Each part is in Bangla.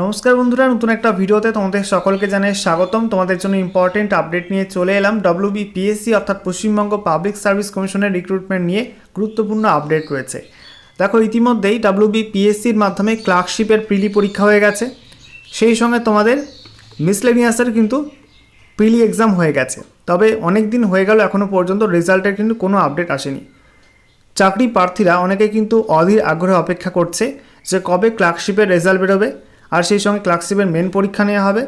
নমস্কার বন্ধুরা, নতুন একটা ভিডিওতে তোমাদের সকলকে জানাই স্বাগতম। তোমাদের জন্য ইম্পর্টেন্ট আপডেট নিয়ে চলে এলাম ডব্লিউবি পিএসসি অর্থাৎ পশ্চিমবঙ্গ পাবলিক সার্ভিস কমিশনের রিক্রুটমেন্ট নিয়ে গুরুত্বপূর্ণ আপডেট রয়েছে। দেখো, ইতিমধ্যেই ডব্লিউবি পিএসসির মাধ্যমে ক্লার্কশিপের প্রিলি পরীক্ষা হয়ে গেছে। সেই সঙ্গে তোমাদের মিসলেনিয়াসের কিন্তু প্রিলি এক্সাম হয়ে গেছে। তবে অনেক দিন হয়ে গেল এখনও পর্যন্ত রেজাল্টের কিন্তু কোনো আপডেট আসেনি। চাকরি প্রার্থীরা অনেকে কিন্তু অধীর আগ্রহে অপেক্ষা করছে যে কবে ক্লার্কশিপের রেজাল্ট বেরোবে। আর সেই সঙ্গে ক্লার্কশিপের মেন পরীক্ষা নেওয়া হবে।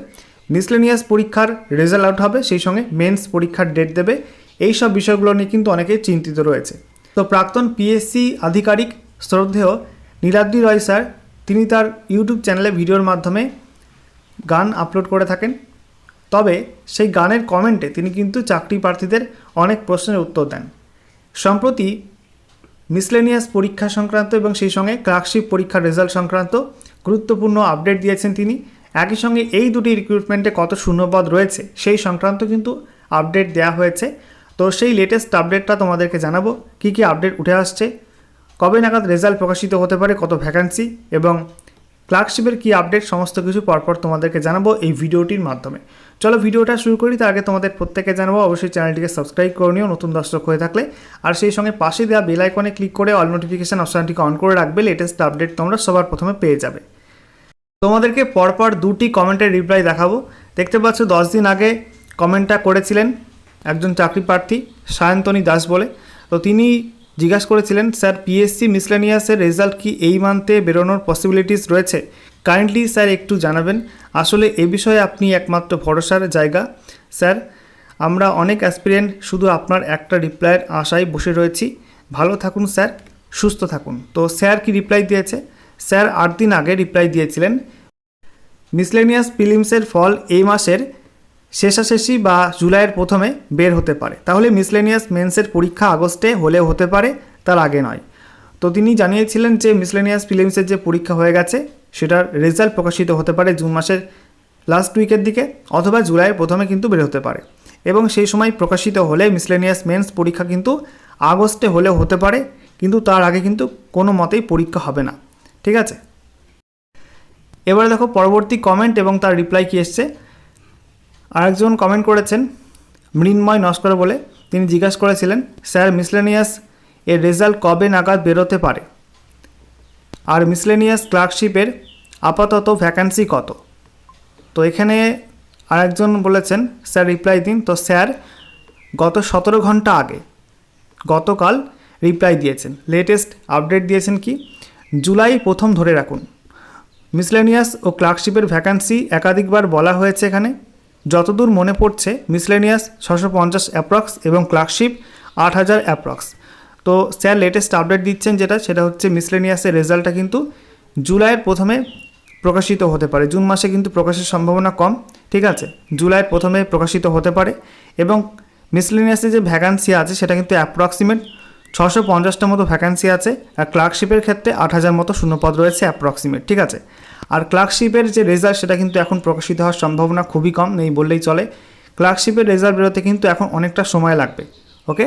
মিসলেনিয়াস পরীক্ষার রেজাল্ট আউট হবে, সেই সঙ্গে মেন্স পরীক্ষার ডেট দেবে। এই সব বিষয়গুলো নিয়ে কিন্তু অনেকেই চিন্তিত রয়েছে। তো প্রাক্তন পিএসসি আধিকারিক শ্রদ্ধেয় নীলাদ্রি রয় স্যার, তিনি তার ইউটিউব চ্যানেলে ভিডিওর মাধ্যমে গান আপলোড করে থাকেন। তবে সেই গানের কমেন্টে তিনি কিন্তু চাকরি প্রার্থীদের অনেক প্রশ্নের উত্তর দেন। সম্প্রতি মিসলেনিয়াস পরীক্ষা সংক্রান্ত এবং সেই সঙ্গে ক্লার্কশিপ পরীক্ষার রেজাল্ট সংক্রান্ত গুরুত্বপূর্ণ আপডেট দিয়েছেন তিনি। একই সঙ্গে এই দুটি রিক্রুটমেন্টে কত শূন্যপদ রয়েছে, সেই সংক্রান্ত কিন্তু আপডেট দেওয়া হয়েছে। তো সেই লেটেস্ট আপডেটটা তোমাদেরকে জানাব, কী কী আপডেট উঠে আসছে, কবে নাগাদ রেজাল্ট প্রকাশিত হতে পারে, কত ভ্যাকান্সি এবং ক্লার্কশিপের কী আপডেট সমস্ত কিছু পরপর তোমাদেরকে জানাব এই ভিডিওটির মাধ্যমে। চলো ভিডিওটা শুরু করি, তার আগে তোমাদের প্রত্যেকে জানাব, অবশ্যই চ্যানেলটিকে সাবস্ক্রাইব করে নিও নতুন দর্শক হয়ে থাকলে। আর সেই সঙ্গে পাশে দেওয়া বেল আইকনে ক্লিক করে অল নোটিফিকেশান অপশানটিকে অন করে রাখবে লেটেস্ট আপডেট তোমরা সবার প্রথমে পেয়ে যাবে। তোমাদেরকে পরপর দুটি কমেন্টের রিপ্লাই দেখাবো। দেখতে পাচ্ছ, দশ দিন আগে কমেন্টটা করেছিলেন একজন চাকরি প্রার্থী, সায়ন্তনী দাস বলে। তো তিনি জিজ্ঞাসা করেছিলেন, স্যার পিএসসি মিসলেনিয়াসের রেজাল্ট কি এই মান্থে বেরোনোর পসিবিলিটিস রয়েছে? কাইন্ডলি স্যার, একটু জানাবেন। আসলে এ বিষয়ে আপনি একমাত্র ভরসার জায়গা। স্যার, আমরা অনেক অ্যাসপিরিয়েন্ট শুধু আপনার একটা রিপ্লাইয়ের আশায় বসে রয়েছি। ভালো থাকুন, স্যার। সুস্থ থাকুন। তো স্যার কি রিপ্লাই দিয়েছে? স্যার আট দিন আগে রিপ্লাই দিয়েছিলেন। মিসলেনিয়াস ফিলিমসের ফল এই মাসের শেষাশেষি বা জুলাইয়ের প্রথমে বের হতে পারে। তাহলে মিসলেনিয়াস মেন্সের পরীক্ষা আগস্টে হলেও হতে পারে, তার আগে নয়। তো তিনি জানিয়েছিলেন যে মিসলেনিয়াস ফিলিমসের যে পরীক্ষা হয়ে গেছে, সেটার রেজাল্ট প্রকাশিত হতে পারে জুন মাসের লাস্ট উইকের দিকে অথবা জুলাইয়ের প্রথমে কিন্তু বের হতে পারে। এবং সেই সময় প্রকাশিত হলে মিসলেনিয়াস মেন্স পরীক্ষা কিন্তু আগস্টে হলেও হতে পারে, কিন্তু তার আগে কিন্তু কোনো মতেই পরীক্ষা হবে না। ঠিক আছে? এবারে দেখো পরবর্তী কমেন্ট এবং তার রিপ্লাই কী এসছে? আরেকজন কমেন্ট করেছেন, মৃন্ময় নস্কর বলে। তিনি জিজ্ঞাসা করেছিলেন, স্যার মিসলেনিয়াস এর রেজাল্ট কবে নাগাদ বেরোতে পারে? আর মিসলেনিয়াস ক্লার্কশিপের আপাতত ভ্যাকান্সি কত? তো এখানে আরেকজন বলেছেন, স্যার রিপ্লাই দিন। তো স্যার, গত সতেরো ঘণ্টা আগে গতকাল রিপ্লাই দিয়েছেন। লেটেস্ট আপডেট দিয়েছেন কি? জুলাই প্রথম ধরে রাখুন। মিসলেনিয়াস ও ক্লার্কশিপের ভ্যাকান্সি একাধিকবার বলা হয়েছে এখানে। যতদূর মনে পড়ছে মিসলেনিয়াস ছশো পঞ্চাশ অ্যাপ্রক্স এবং ক্লার্কশিপ আট হাজার অ্যাপ্রক্স তো স্যার লেটেস্ট আপডেট দিচ্ছেন যেটা, সেটা হচ্ছে মিসলেনিয়াসের রেজাল্টটা কিন্তু জুলাইয়ের প্রথমে প্রকাশিত হতে পারে। জুন মাসে কিন্তু প্রকাশের সম্ভাবনা কম, ঠিক আছে? জুলাইয়ের প্রথমে প্রকাশিত হতে পারে এবং মিসলেনিয়াসে যে ভ্যাকান্সি আছে, সেটা কিন্তু অ্যাপ্রক্সিমেট ছশো পঞ্চাশটার মতো ভ্যাকান্সি আছে আর ক্লার্কশিপের ক্ষেত্রে আট হাজার মতো শূন্যপদ রয়েছে অ্যাপ্রক্সিমেট ঠিক আছে? আর ক্লার্কশিপের যে রেজাল্ট সেটা কিন্তু এখন প্রকাশিত হওয়ার সম্ভাবনা খুবই কম, নেই বললেই চলে। ক্লার্কশিপের রেজাল্ট বেরোতে কিন্তু এখন অনেকটা সময় লাগবে ওকে